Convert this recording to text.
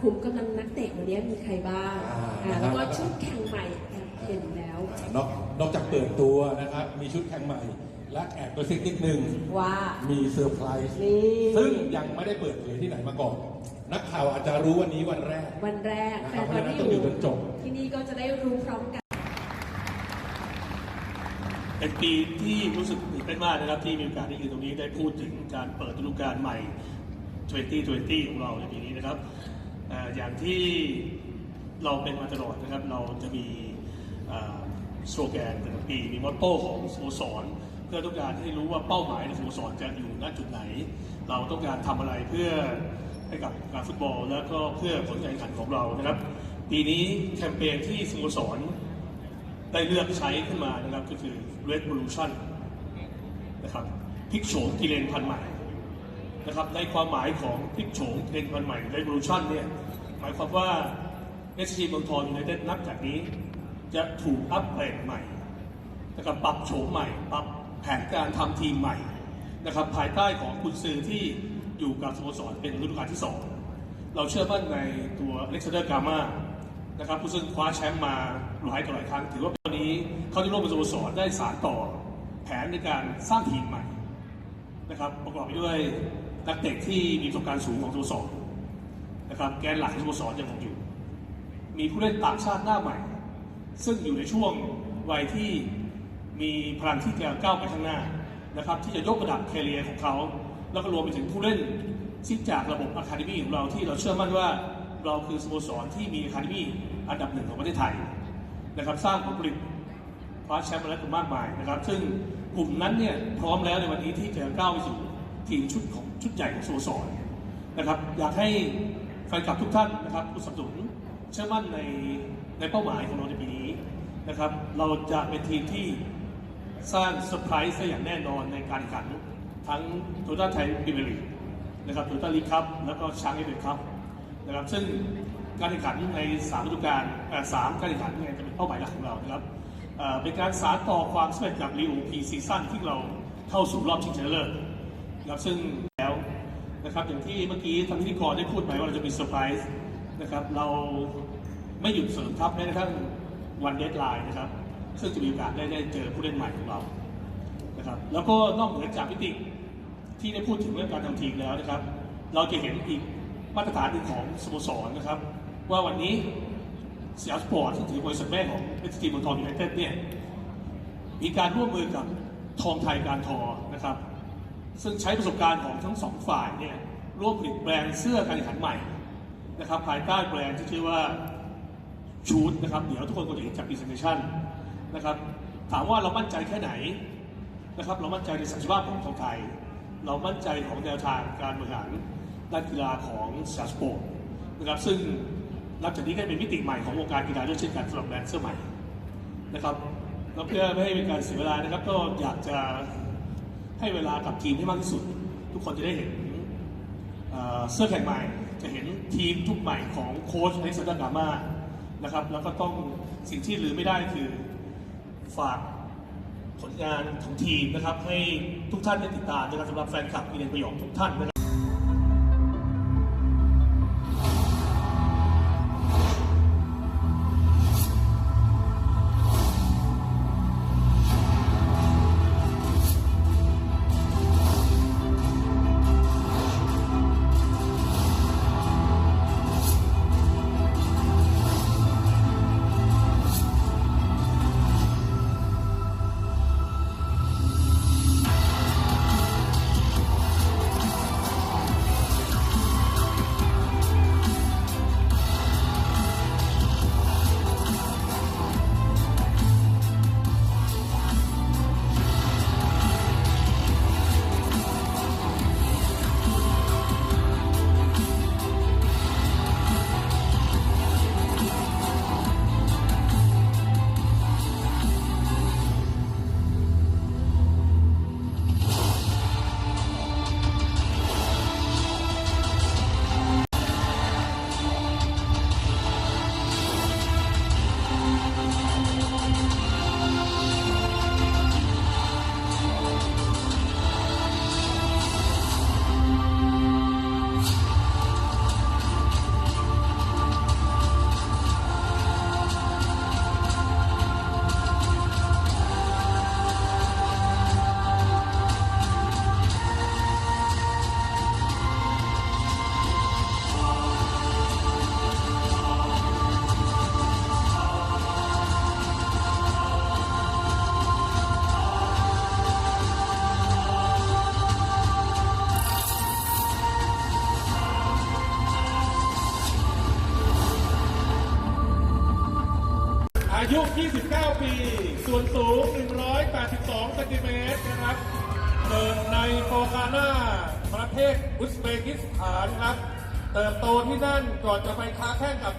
ขุมกำลังนักเตะวันนี้มีใครบ้างอ่า อ่าแล้วก็ชุดแข่งใหม่เห็นแล้ว นอกนอกจากเปิดตัวนะครับ มีชุดแข่งใหม่ และแอบกระซิบนิดนึง ว่า มีเซอร์ไพรส์นี่ ซึ่งยังไม่ได้เปิดเผยที่ไหนมาก่อน นักข่าวอาจจะรู้วันนี้วันแรก วันแรกนะคแฟรับนบอลที่เพราะฉะนั้นต้องอยู่จนจบที่นี่ก็จะได้รู้พร้อมกัน เป็นปีที่รู้สึกตื่นเต้นมากนะครับ ที่มีโอกาสได้ยืนตรงนี้ได้พูดถึงการเปิดฤดูกาลใหม่ 2020 ของเราในปีนี้นะครับเอย่างที่เราเป็นมาตลอดนะครับ เราจะมีสโลแกนแต่ละปีมีมอตโต้ของสโมสร เพื่อต้องการให้รู้ว่าเป้าหมายในสโมสรจะอยู่ณจุดไหน เราต้องการทำอะไรเพื่อให้กับการฟุตบอล แล้วก็เพื่อผลการแข่งขันของเรานะครับ ปีนี้แคมเปญที่สโมสรได้เลือกใช้ขึ้นมานะครับก็คือ Revolution นะครับพิกโฉมกิเลนพันใหม่ นะครับในความหมายของพลิกโฉมกิเลนพันใหม่ Revolution เนี่ยหมายความว่าเอสซีเมืองทองยูไนเต็ดนับจากนี้ จะถูกอัปเกรดใหม่นะครับปรับโฉมใหม่ ปรับแผนการทำทีมใหม่นะครับภายใต้ของคุณซือที่อยู่กับสโมสรเป็นฤดูกาลที่สองเราเชื่อมั่นในตัวเล็กซเดอร์กามานะครับผู้ซึ่งคว้าแชมป์มาหลายต่อหลายครั้ง ถือว่าวันนี้เขาที่ร่วมกับสโมสรได้สานต่อแผนในการสร้างทีมใหม่นะครับประกอบไปด้วย นักเตะที่มีประสบการณ์สูงของสโมสรนะครับแกนหลักของสโมสรยังคงอยู่ มีผู้เล่นต่างชาติหน้าใหม่ ซึ่งอยู่ในช่วงวัยที่มีพลังที่จะก้าวไปข้างหน้านะครับที่จะยกระดับแคเรียของเขา แล้วก็รวมไปถึงผู้เล่นที่จากระบบอะคาเดมี่ของเราที่เราเชื่อมั่นว่าเราคือสโมสรที่มีอะคาเดมี่อันดับหนึ่งของประเทศไทยนะครับสร้างผลผลิตคว้าแชมป์มาแล้วมากมายนะครับ ซึ่งกลุ่มนั้นเนี่ยพร้อมแล้วในวันนี้ที่จะก้าวไปสู่ ทีมชุดของชุดใหญ่ของสโมสรนะครับ อยากให้แฟนคลับทุกท่านนะครับผู้สนับสนุนเชื่อมั่นในในเป้าหมายของเราในปีนี้นะครับ เราจะเป็นทีมที่สร้างเซอร์ไพรส์อย่างแน่นอนในการแข่งขัน ทั้งโตต้าไทยพรีเมียร์ลีกนะครับโตต้าลีกครับแล้วก็ช้างเอเดนครับนะครับ ซึ่งการแข่งขันในสามฤดูกาลสามการแข่งขันเนี่ยจะเป็นเป้าหมายหลักของเรานะครับเป็นการสานต่อความสำเร็จกับลีโอพีซีซั่นที่เราเข้าสู่รอบชิงชนะเลิศ นะครับซึ่งแล้วนะครับอย่างที่เมื่อกี้ทางพิธีกรได้พูดไปว่าเราจะมีเซอร์ไพรส์นะครับเราไม่หยุดเสริมทัพแม้กระทั่งวันเดดไลน์นะครับ ซึ่งจะมีโอกาสได้ได้เจอผู้เล่นใหม่ของเรานะครับแล้วก็นอกเหนือจากพิติที่ได้พูดถึงเรื่องการทำทีมแล้วนะครับ เราจะเห็นอีกมาตรฐานหนึ่งของสโมสรนะครับ ว่าวันนี้สยามสปอร์ตซึ่งถือบริษัทแม่ของเอสทีมเมืองทองยูไนเต็ดเนี่ยมีการร่วมมือกับทองไทยการทอนะครับ ซึ่งใช้ประสบการณ์ของทั้งสองฝ่ายเนี่ยร่วมผลิตแบรนด์เสื้อการแข่งขันใหม่นะครับภายใต้แบรนด์ที่ชื่อว่าชูดนะครับเดี๋ยวทุกคนคงจะเห็นจาก presentation นะครับถามว่าเรามั่นใจแค่ไหนนะครับเรามั่นใจในศักยภาพของของไทย เรามั่นใจของแนวทางการบริหารด้านกีฬาของสามสปอร์ตนะครับซึ่งนับจากนี้ก็เป็นมิติใหม่ของวงการกีฬาด้วยเช่นกันสำหรับแบรนด์เสื้อใหม่นะครับแล้วเพื่อไม่ให้เป็นการเสียเวลานะครับก็อยากจะ ให้เวลากับทีมให้มากที่สุด ทุกคนจะได้เห็นเเสื้อแข่งใหม่ จะเห็นทีมทุกใหม่ของโค้ชในสัปดากามานะครับ แล้วก็ต้องสิ่งที่ลืมไม่ได้คือฝากผลงานของทีมนะครับ ให้ทุกท่านได้ติดตามนะครับสำหรับแฟนคลับอีเดนประโยคทุกท่านนะครับ โปคาน่าประเทศอุซเบกิสถานครับ เติบโตที่นั่นก่อนจะไปค้าแข่งกับ